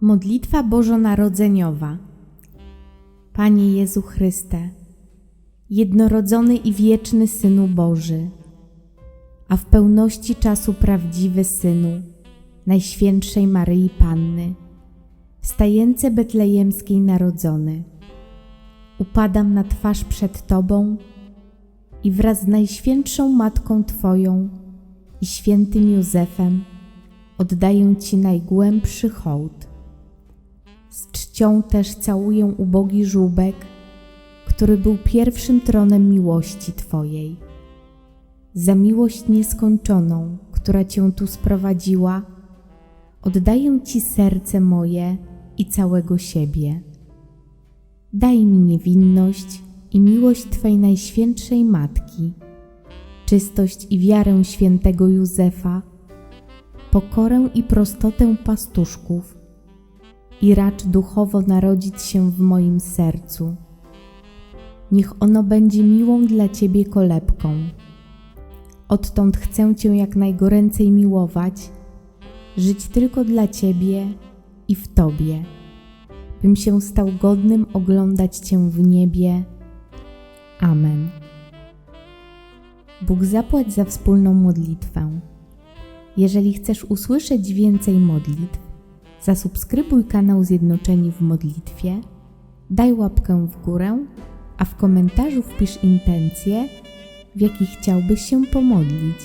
Modlitwa Bożonarodzeniowa. Panie Jezu Chryste, jednorodzony i wieczny Synu Boży, a w pełności czasu prawdziwy Synu Najświętszej Maryi Panny, w betlejemskiej narodzony, upadam na twarz przed Tobą i wraz z Najświętszą Matką Twoją i świętym Józefem oddaję Ci najgłębszy hołd. Czcią też całuję ubogi żółbek, który był pierwszym tronem miłości Twojej. Za miłość nieskończoną, która Cię tu sprowadziła, oddaję Ci serce moje i całego siebie. Daj mi niewinność i miłość Twej Najświętszej Matki, czystość i wiarę świętego Józefa, pokorę i prostotę pastuszków i racz duchowo narodzić się w moim sercu. Niech ono będzie miłą dla Ciebie kolebką. Odtąd chcę Cię jak najgoręcej miłować, żyć tylko dla Ciebie i w Tobie, bym się stał godnym oglądać Cię w niebie. Amen. Bóg zapłać za wspólną modlitwę. Jeżeli chcesz usłyszeć więcej modlitw, zasubskrybuj kanał Zjednoczeni w Modlitwie, daj łapkę w górę, a w komentarzu wpisz intencje, w jakich chciałbyś się pomodlić.